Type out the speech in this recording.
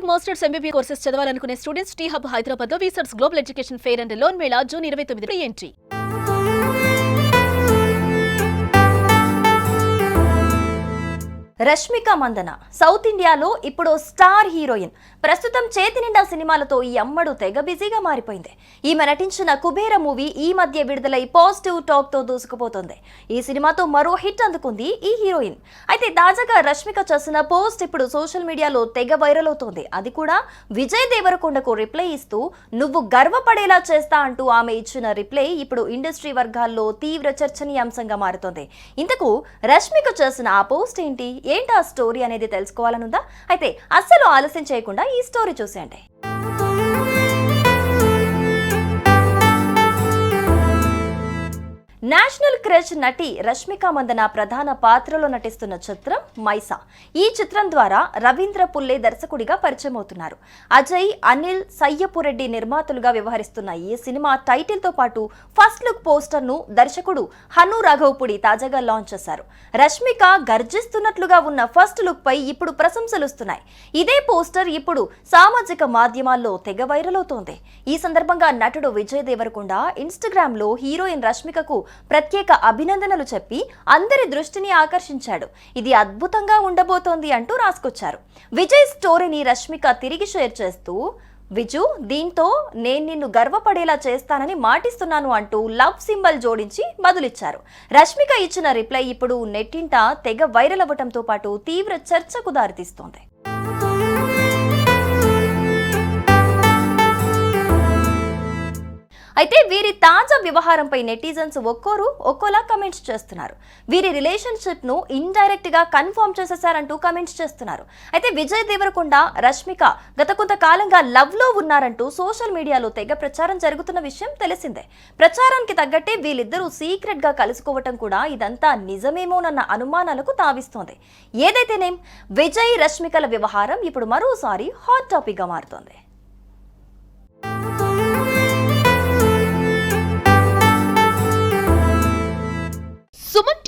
BTech masters ఎంబీబీ courses చదవాలనుకునే students T hub హైదరాబాద్లో వీసర్స్ global education fair and loan mela June ఇరవై తొమ్మిది entry Rashmika Mandanna. South ఇండియాలో ఇప్పుడు స్టార్ హీరోయిన్. ప్రస్తుతం చేతి నిండా సినిమాలతో ఈ అమ్మడు తెగ బిజీగా మారిపోయింది. ఈమె నటించిన కుబేర మూవీ ఈ మధ్య విడుదలై పాజిటివ్ టాక్తో దూసుకుపోతుంది. ఈ సినిమాతో మరో హిట్ అందుకుంది ఈ హీరోయిన్. అయితే తాజాగా రష్మిక చేసిన పోస్ట్ ఇప్పుడు సోషల్ మీడియాలో తెగ వైరల్ అవుతోంది. అది కూడా విజయ్ దేవరకొండకు రిప్లై ఇస్తూ నువ్వు గర్వపడేలా చేస్తా అంటూ ఆమె ఇచ్చిన రిప్లై ఇప్పుడు ఇండస్ట్రీ వర్గాల్లో తీవ్ర చర్చనీయాంశంగా మారుతోంది. ఇంతకు రష్మిక చేసిన ఆ పోస్ట్ ఏంటి? ఏంటి ఆ స్టోరీ అనేది తెలుసుకోవాలనుందా? అయితే అస్సలు ఆలస్యం చేయకుండా ఈ స్టోరీ చూసేయండి. నేషనల్ క్రష్ నటి రష్మిక మందన ప్రధాన పాత్రలో నటిస్తున్న చిత్రం మైసా. ఈ చిత్రం ద్వారా రవీంద్ర పుల్లే దర్శకుడిగా పరిచయం అవుతున్నారు అజయ్ అనిల్ సయ్యపురెడ్డి నిర్మాతలుగా వ్యవహరిస్తున్న ఈ సినిమా టైటిల్తో పాటు ఫస్ట్ లుక్ పోస్టర్ను దర్శకుడు హను రాఘవపుడి తాజాగా లాంచ్ చేశారు. రష్మిక గర్జిస్తున్నట్లుగా ఉన్న ఫస్ట్ లుక్ పై ఇప్పుడు ప్రశంసలు వస్తున్నాయి ఇదే పోస్టర్ ఇప్పుడు సామాజిక మాధ్యమాల్లో తెగ వైరల్ అవుతోంది. ఈ సందర్భంగా నటుడు విజయ్ దేవరకొండ ఇన్స్టాగ్రామ్లో హీరోయిన్ రష్మికకు ప్రత్యేక అభినందనలు చెప్పి అందరి దృష్టిని ఆకర్షించాడు. ఇది అద్భుతంగా ఉండబోతోంది అంటూ రాసుకొచ్చారు. విజయ్ స్టోరీని రష్మిక తిరిగి షేర్ చేస్తూ విజు దీంతో నేను నిన్ను గర్వపడేలా చేస్తానని మాటిస్తున్నాను అంటూ లవ్ సింబల్ జోడించి బదులిచ్చారు. రష్మిక ఇచ్చిన రిప్లై ఇప్పుడు నెట్టింట తెగ వైరల్ అవ్వటంతో పాటు తీవ్ర చర్చకు దారితీస్తోంది. అయితే వీరి తాజా వ్యవహారంపై నెటిజన్స్ ఒక్కోరు ఒక్కోలా కమెంట్స్ చేస్తున్నారు. వీరి రిలేషన్షిప్ను ఇండైరెక్ట్గా కన్ఫర్మ్ చేసేసారంటూ కమెంట్స్ చేస్తున్నారు. అయితే విజయ్ దేవరకొండ రష్మిక గత కొంతకాలంగా లవ్లో ఉన్నారంటూ సోషల్ మీడియాలో తెగ ప్రచారం జరుగుతున్న విషయం తెలిసిందే. ప్రచారానికి తగ్గట్టే వీళ్ళిద్దరూ సీక్రెట్గా కలుసుకోవటం కూడా ఇదంతా నిజమేమోనన్న అనుమానాలకు తావిస్తోంది. ఏదైతేనేం విజయ్ రష్మికల వ్యవహారం ఇప్పుడు మరోసారి హాట్ టాపిక్గా మారుతోంది.